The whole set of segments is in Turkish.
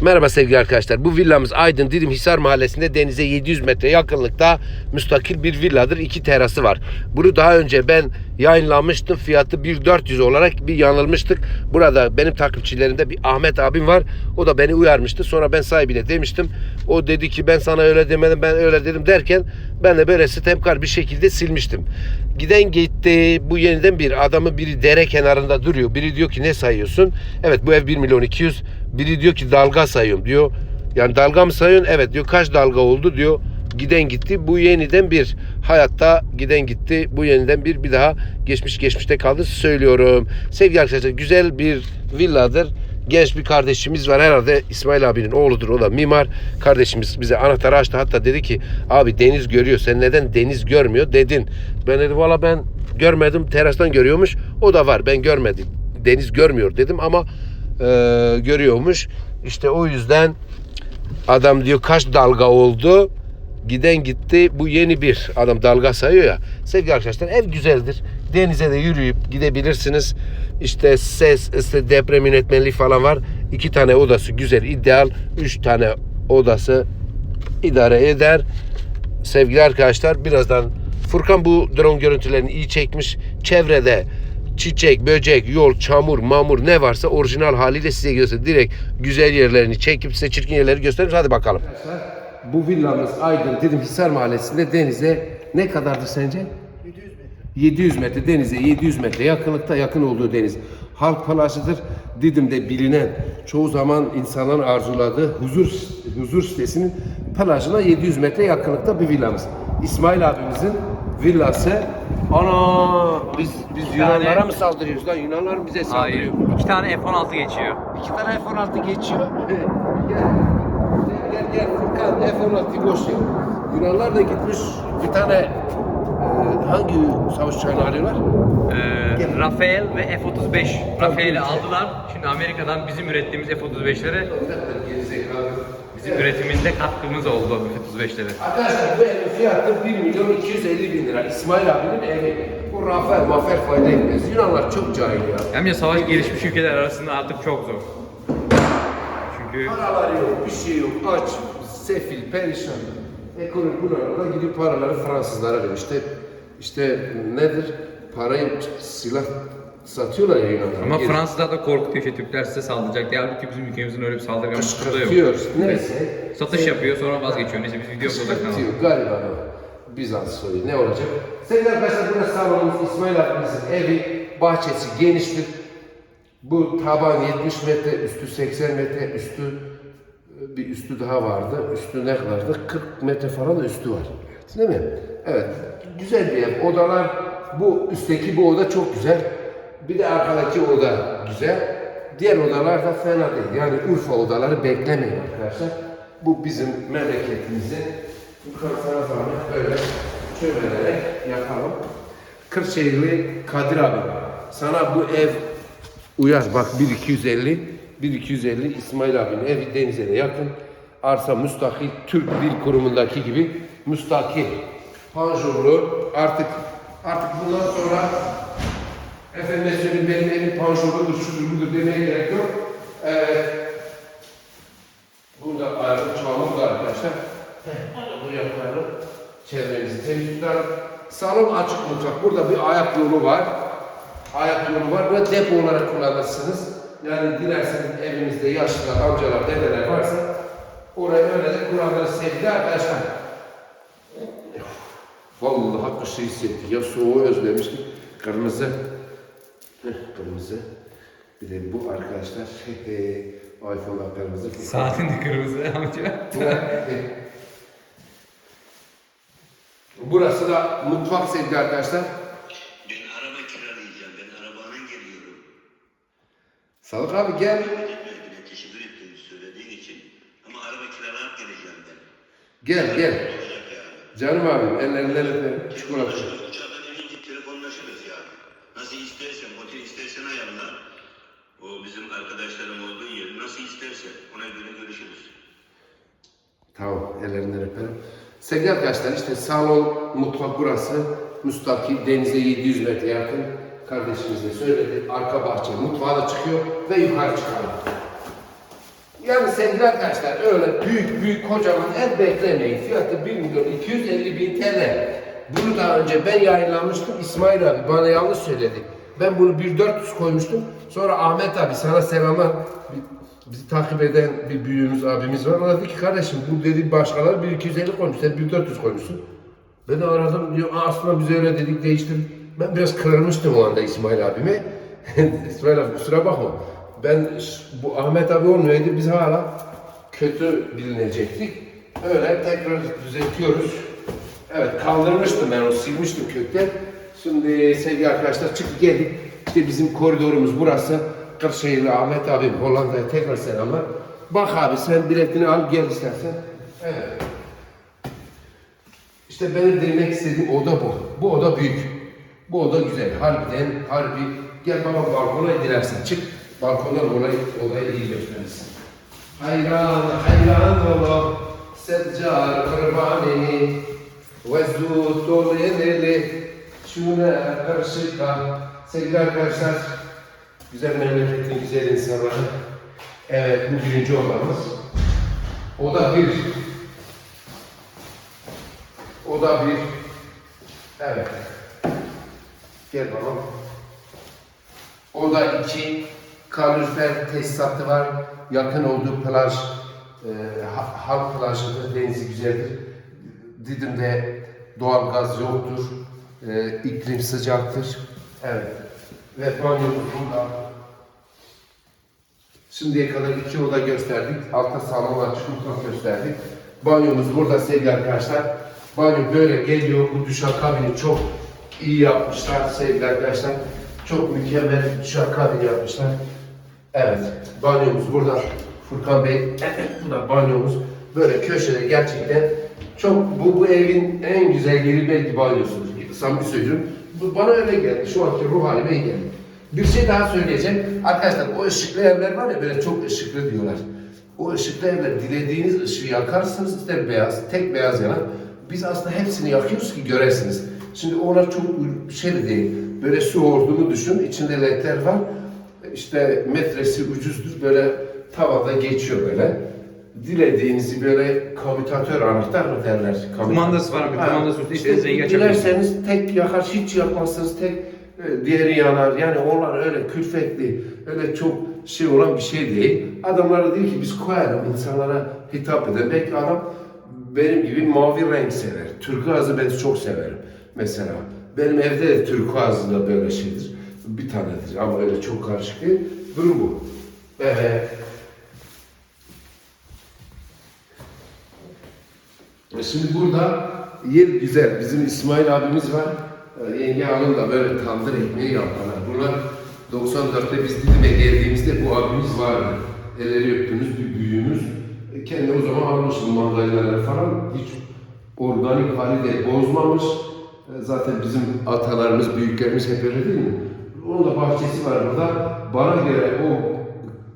Merhaba sevgili arkadaşlar. Bu villamız Aydın Didim Hisar Mahallesi'nde denize 700 metre yakınlıkta müstakil bir villadır. İki terası var. Bunu daha önce ben yayınlamıştım. Fiyatı 1400 olarak bir yanılmıştık. Burada benim takipçilerimde bir Ahmet abim var. O da beni uyarmıştı. Sonra ben sahibine demiştim. O dedi ki ben sana öyle demedim ben öyle dedim derken ben de böyle sitemkar bir şekilde silmiştim. Giden gitti bu yeniden bir adamı biri dere kenarında duruyor. Biri diyor ki ne sayıyorsun? Evet bu ev 1 milyon 200. Biri diyor ki dalga sayıyorum diyor. Yani dalga mı sayıyorsun? Evet diyor kaç dalga oldu diyor. Giden gitti. Bu yeniden bir hayatta giden gitti. Bu yeniden bir bir daha geçmiş geçmişte kaldı söylüyorum. Sevgili arkadaşlar güzel bir villadır. Genç bir kardeşimiz var. Herhalde İsmail abinin oğludur o da mimar. Kardeşimiz bize anahtarı açtı. Hatta dedi ki abi deniz görüyor. Sen neden deniz görmüyor? dedin. Ben dedim valla ben görmedim. Terastan görüyormuş. O da var. Ben görmedim. Deniz görmüyor. dedim ama e, görüyormuş. İşte o yüzden adam diyor kaç dalga oldu? Giden gitti. Bu yeni bir. Adam dalga sayıyor ya. Sevgili arkadaşlar ev güzeldir. Denize de yürüyüp gidebilirsiniz işte ses işte deprem yönetmenliği falan var iki tane odası güzel ideal üç tane odası idare eder sevgili arkadaşlar birazdan Furkan bu drone görüntülerini iyi çekmiş çevrede çiçek, böcek, yol, çamur, mamur ne varsa orijinal haliyle size göster. Direkt güzel yerlerini çekip size çirkin yerleri gösteririz. Hadi bakalım. Bu villamız Aydın Didim Hisar Mahallesi'nde denize ne kadardır sence? 700 metre denize 700 metre yakınlıkta yakın olduğu deniz. Halk plajıdır. Didim'de bilinen çoğu zaman insanların arzuladığı huzur huzur sitesinin plajına 700 metre yakınlıkta bir villamız. İsmail abimizin villası. Ana biz biz Yunanlara tane- mı saldırıyoruz lan? Yunanlar bize Hayır. saldırıyor? İki tane F-16 geçiyor. İki tane F-16 geçiyor. gel. Gel gel gel Furkan F-16 boş ver. Yunanlar da gitmiş bir tane hangi savaş uçağını arıyorlar? Ee, Rafael ve F-35. Rafael'i aldılar. Şimdi Amerika'dan bizim ürettiğimiz F-35'lere Gerizekalı. bizim üretiminde katkımız oldu F-35'lere. Arkadaşlar bu evin fiyatı 1 milyon 250 bin lira. İsmail abinin evi. Bu Rafael Mafer fayda etmez. Yunanlar çok cahil ya. Hem de savaş gelişmiş ülkeler arasında artık çok zor. Çünkü Paraları yok, bir şey yok. Aç, sefil, perişan. Ekonomik bunalımda gidip paraları Fransızlara veriyor. İşte, nedir? Parayı silah satıyorlar ya Yunanlara. ama Geri- Fransızlar da korkutuyor işte Türkler size saldıracak diye. Halbuki bizim ülkemizin öyle bir saldırgan da yok. Kışkırtıyor. Neyse. Satış yapıyor sonra vazgeçiyor. Neyse biz video odaklanalım. Kışkırtıyor galiba. Bizans soyu ne olacak? Sevgili arkadaşlar burası salonumuz İsmail abimizin evi. Bahçesi geniştir. Bu taban 70 metre, üstü 80 metre, üstü bir üstü daha vardı. Üstü ne kadardı? 40 metre falan da üstü var. Değil mi? Evet. Güzel bir ev. Odalar bu üstteki bu oda çok güzel. Bir de arkadaki oda güzel. Diğer odalar da fena değil. Yani Urfa odaları beklemeyin arkadaşlar. Bu bizim memleketimizin yukarı taraflarını böyle çömelerek yapalım. Kırşehirli Kadir abi. Sana bu ev Uyar bak 1250 1250 İsmail abinin evi denize de yakın. Arsa müstakil Türk Dil Kurumu'ndaki gibi müstakil. Panjurlu artık artık bundan sonra efendim söyleyeyim benim evim panjurludur şudur budur demeye gerek yok. Evet. Burada ayrı çamur da arkadaşlar. Bu yapıları çevremizi temiz tutalım. Salon açık mutfak. Burada bir ayak yolu var ayak yolu var ve depo olarak kullanırsınız. Yani dilerseniz evinizde yaşlılar, amcalar, dedeler varsa orayı öyle de kullanırız sevgili arkadaşlar. Vallahi kışı hissettik ya soğuğu özlemiştik. Kırmızı. Heh, kırmızı. Bir de bu arkadaşlar iPhone'da kırmızı. Saatin de kırmızı amca. Burası da mutfak sevgili arkadaşlar. Ben araba kiralayacağım. Ben arabanın geliyorum. Sadık abi gel. Teşekkür ettim söylediğin için. Ama araba kiralarak geleceğim ben. Gel gel. Canım abim ellerinden öperim. Çikolata. Uçaktan inince telefonlaşırız yani. Nasıl istersen, otel istersen ayarla. O bizim arkadaşlarım olduğu yer. Nasıl istersen ona göre görüşürüz. Tamam, ellerinden öperim. Sevgili arkadaşlar işte salon, mutfak burası. Müstakil, denize 700 metre yakın. Kardeşimiz de söyledi. Arka bahçe, mutfağa da çıkıyor ve yukarı çıkalım. Yani sevgili arkadaşlar öyle büyük büyük kocaman ev beklemeyin. Fiyatı 1 milyon 250 bin TL. Bunu daha önce ben yayınlamıştım. İsmail abi bana yanlış söyledi. Ben bunu 1400 koymuştum. Sonra Ahmet abi sana. Bir- Bizi takip eden bir büyüğümüz abimiz var. O dedi ki kardeşim bu dedi başkaları 1250 koymuş. Sen 1400 koymuşsun. Ben de aradım diyor "Aa, aslında biz öyle dedik değiştir. Ben biraz kırılmıştım o anda İsmail abime. İsmail abi kusura bakma. Ben bu Ahmet abi olmayaydı biz hala kötü bilinecektik. Öyle tekrar düzeltiyoruz. Evet kaldırmıştım ben onu silmiştim kökten. Şimdi sevgili arkadaşlar çıkıp geldik. İşte bizim koridorumuz burası. Kırşehirli Ahmet abim Hollanda'ya tekrar selamlar. Bak abi sen biletini al gel istersen. Evet. İşte benim demek istediğim oda bu. Bu oda büyük. Bu oda güzel. Harbiden harbi. Gel baba balkona dilersen çık. Balkondan olayı, odayı iyi gösterirsin. Hayran hayran ola seccar kurbani ve zutul eleli şuna karşıka sevgili arkadaşlar güzel memleketin güzel insanları evet bu birinci odamız. O da bir. O da bir. Evet. Gel babam o da iki kalorifer tesisatı var. Yakın olduğu plaj, e, ha- halk plajıdır, denizi güzeldir. Didim'de doğal gaz yoktur. E, iklim sıcaktır. Evet. Ve banyomuz burada. Şimdiye kadar iki oda gösterdik. Altta salon açık mutfak gösterdik. Banyomuz burada sevgili arkadaşlar. Banyo böyle geliyor. Bu duşakabini çok iyi yapmışlar sevgili arkadaşlar. Çok mükemmel bir duşakabini yapmışlar. Evet. Banyomuz burada. Furkan Bey. bu da banyomuz. Böyle köşede gerçekten çok bu, bu evin en güzel yeri belki banyosudur. Samimi söylüyorum. Bu bana öyle geldi. Şu anki ruh halime iyi geldi. Bir şey daha söyleyeceğim. Arkadaşlar o ışıklı evler var ya böyle çok ışıklı diyorlar. O ışıklı evler dilediğiniz ışığı yakarsınız ister beyaz, tek beyaz yanar. Biz aslında hepsini yakıyoruz ki göresiniz. Şimdi onlar çok şey de değil. Böyle su hortumu düşün. içinde ledler var. İşte metresi ucuzdur. Böyle tavada geçiyor böyle. Dilediğinizi böyle komütatör anahtar mı derler? Kumandası var, bir kumandası üstü, işte açabilirsiniz. Dilerseniz tek yakar, hiç yakmazsanız tek e, diğeri yanar. Yani onlar öyle külfetli, öyle çok şey olan bir şey değil. Adamlara değil ki biz koyalım insanlara hitap eden. Belki adam benim gibi mavi renk sever. Turkuazı ben çok severim mesela. Benim evde de turkuazı da böyle şeydir. Bir tanedir ama öyle çok karışık değil. Durum bu. Evet. E Şimdi burada yer güzel. Bizim İsmail abimiz var. E, Yenge hanım da böyle tandır ekmeği yaparlar. Bunlar 94'te biz Didim'e geldiğimizde bu abimiz vardı. Elleri öptüğümüz büyüğümüz. E, Kendi o zaman almış bu mandalinaları falan. Hiç organik hali de bozmamış. E, Zaten bizim atalarımız, büyüklerimiz hep öyle değil mi? Onun da bahçesi var burada. Bana göre o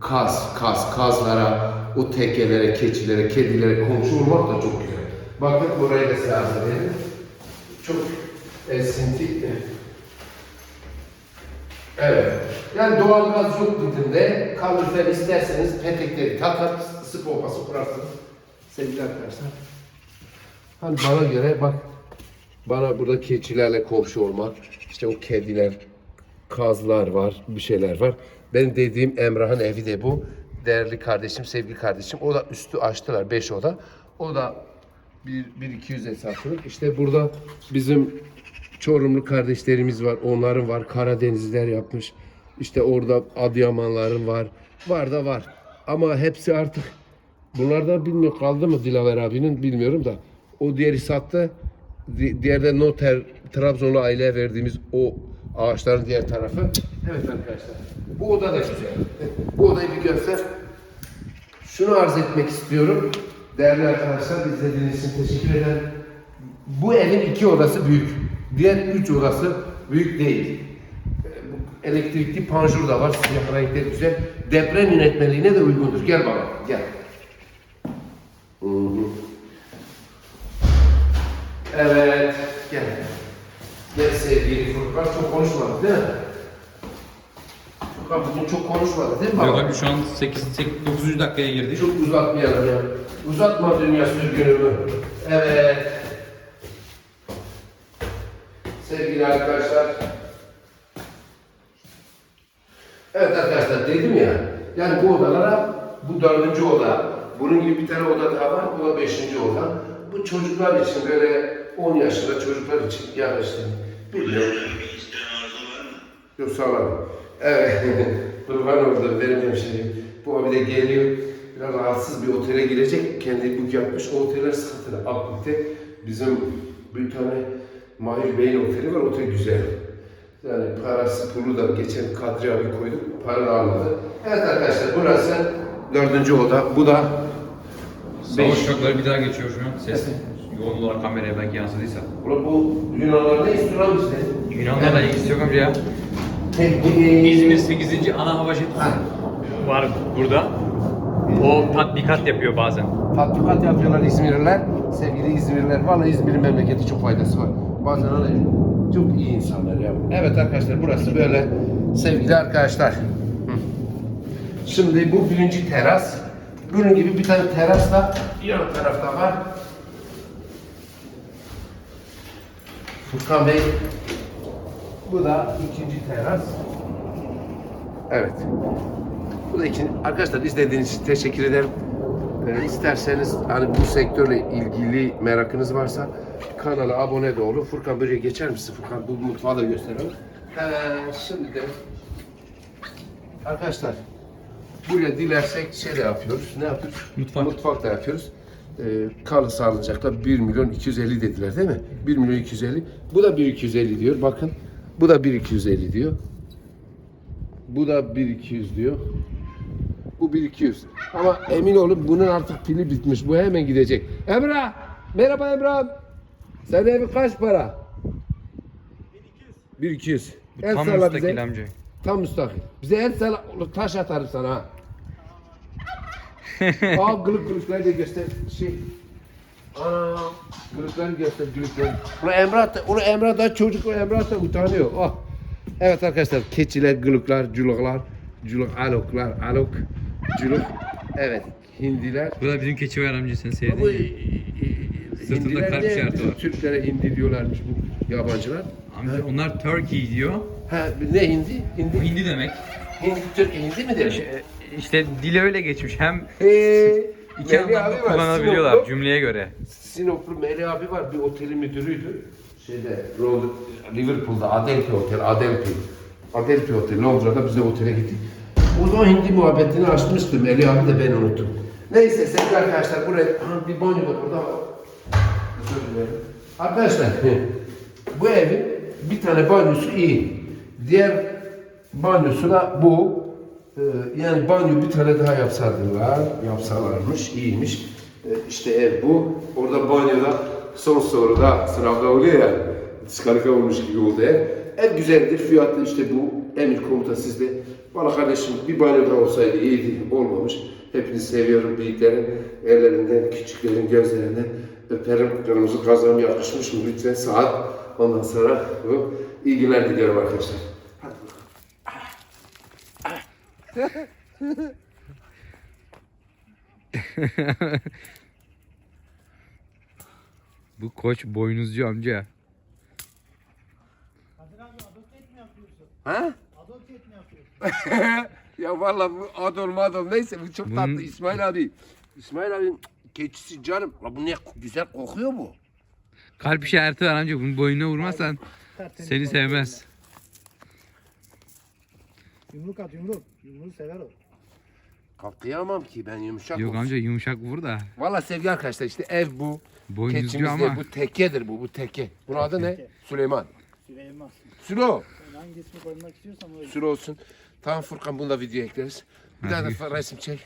kaz, kaz, kazlara, o tekelere, keçilere, kedilere komşu olmak da çok güzel. Bakın orayı da size edelim. Çok esinti. Evet. Yani doğal gaz yok dediğinde kalorifer isterseniz petekleri takar, ısı pompası kurarsınız. Sevgili arkadaşlar. Hani bana göre bak bana burada keçilerle komşu olmak, işte o kediler, kazlar var, bir şeyler var. Benim dediğim Emrah'ın evi de bu. Değerli kardeşim, sevgili kardeşim. O da üstü açtılar, beş oda. O da bir, bir iki yüz hesaplı. İşte burada bizim Çorumlu kardeşlerimiz var, onların var. Karadenizliler yapmış. İşte orada Adıyamanların var. Var da var. Ama hepsi artık bunlardan bilmiyor kaldı mı Dilaver abinin bilmiyorum da. O diğeri sattı. Di- Diğerde noter Trabzonlu aileye verdiğimiz o ağaçların diğer tarafı. Evet arkadaşlar. Bu oda da güzel. Bu odayı bir göster. Şunu arz etmek istiyorum. Değerli arkadaşlar izlediğiniz için teşekkür ederim. Bu evin iki odası büyük. Diğer üç odası büyük değil. Ee, Elektrikli panjur da var. Siyah renkler güzel. Deprem yönetmeliğine de uygundur. Gel bana. Gel. Evet. Gel. Gel sevgili Furkan. Çok konuşmadık değil mi? Furkan bugün çok konuşmadı değil mi Yok baba? abi şu an 8, 8 9. dakikaya girdik. Çok uzatmayalım ya. Uzatma dünya sürgünümü. Evet. Sevgili arkadaşlar. Evet arkadaşlar dedim ya. Yani bu odalara bu dördüncü oda. Bunun gibi bir tane oda daha var. Bu da beşinci oda. Bu çocuklar için böyle 10 yaşında çocuklar için yaklaştı. Var mı? Yok sağ olun. Evet. Kurban oldu benim hemşehrim. Bu abi de geliyor. Biraz rahatsız bir otele girecek. Kendi book yapmış. O oteller sıkıntılı. Akbük'te bizim bir tane Mahir Bey'in oteli var. Otel güzel. Yani parası pulu da geçen Kadri abi koyduk. Para da almadı. Evet arkadaşlar burası dördüncü oda. Bu da Savaş uçakları bir daha geçiyor şu an. Ses yoğun olarak kameraya belki yansıdıysa. Ulan bu Yunanlar ne istiyor lan bizden? Yunanlarla ilgisi yok amca ya. İzmir 8. ana hava jeti var burada. O tatbikat yapıyor bazen. Tatbikat yapıyorlar İzmirliler. Sevgili İzmirliler. Vallahi İzmir'in memleketi çok faydası var. Bazen öyle çok iyi insanlar ya. Evet arkadaşlar burası böyle sevgili arkadaşlar. Şimdi bu birinci teras. Bunun gibi bir tane teras da yan tarafta var. Furkan Bey bu da ikinci teras. Evet. Bu da ikinci. Arkadaşlar izlediğiniz için teşekkür ederim. Ee, isterseniz hani bu sektörle ilgili merakınız varsa kanala abone de olun. Furkan buraya geçer misin? Furkan bu mutfağı da gösterelim. Hemen şimdi de arkadaşlar buraya dilersek şey de yapıyoruz. Ne yapıyoruz? Mutfak. Mutfak da yapıyoruz. Ee, kalı sağlayacaklar 1 milyon 250 dediler değil mi? 1 milyon 250. Bu da 1 250 diyor. Bakın. Bu da 1 250 diyor. Bu da 1200 diyor. Bu 1200. Ama emin olun bunun artık pili bitmiş. Bu hemen gidecek. Emrah! Merhaba Emrah. Senin evin kaç para? 1200. 1200. Bu El tam müstakil bize. amca. Tam müstakil. Bize el salla. Taş atarım sana ha. Aa gılık gılıkları da göster. Şey. Ana gılıkları göster gılıkları. Ulan Emrah da, ulan Emrah da çocuk o Emrah da utanıyor. Oh. Evet arkadaşlar keçiler, gılıklar, culuklar, culuk, aloklar, alok, culuk. Evet hindiler. Bu da bizim keçi var amca sen Bu sevdiğin. Sırtında hindiler kalp işareti bizim var. Türklere hindi diyorlarmış bu yabancılar. Amca onlar Turkey diyor. Ha ne hindi? Hindi. hindi demek. Hindi Türk hindi mi demek? İşte, işte dili öyle geçmiş. Hem Ee, iki anlamda abi var, kullanabiliyorlar Sinoplu. cümleye göre. Sinoplu Melih abi var bir otelin müdürüydü. Şeyde Road, Liverpool'da Adelphi Otel, Adelphi. Adelphi Otel Londra'da biz de otele gittik. O zaman hindi muhabbetini açmıştı Melih abi de ben unuttum. Neyse sevgili arkadaşlar buraya ha, bir banyo da burada. Özür dilerim. Arkadaşlar bu evin bir tane banyosu iyi. Diğer banyosu da bu. Ee, yani banyo bir tane daha yapsadılar, yapsalarmış, iyiymiş. Ee, işte ev bu. Orada banyoda son soruda sınavda oluyor ya, diskalika olmuş gibi oldu ev. Ev güzeldir, fiyatı işte bu. Emir komuta sizde. Valla kardeşim bir banyo daha olsaydı iyiydi, olmamış. Hepinizi seviyorum büyüklerin ellerinden, küçüklerin gözlerinden. Öperim, kırmızı kazağım yakışmış mı lütfen saat. Ondan sonra bu. iyi günler diliyorum arkadaşlar. Hadi bakalım. Bu koç boynuzcu amca. Ha? ya vallahi bu Adol Madol neyse bu çok Bunun- tatlı İsmail abi. İsmail abinin keçisi canım. La bu ne güzel kokuyor bu. Kalp işareti var amca. Bunun boynuna vurmazsan seni sevmez. Yumruk at yumruk. Yumruğu sever o. Kalkıyamam ki ben yumuşak Yok olsun. amca yumuşak vur da. Vallahi sevgili arkadaşlar işte ev bu. Boynuzcu Keçimiz ama. de bu tekkedir bu bu tekke. Bunun adı ne? Süleyman. Süleyman. Sülo. Sen hangi ismi koymak istiyorsan öyle. Sülo olsun. Tamam Furkan bunu da video ekleriz. Bir Hadi daha da görüşürüz. resim çek.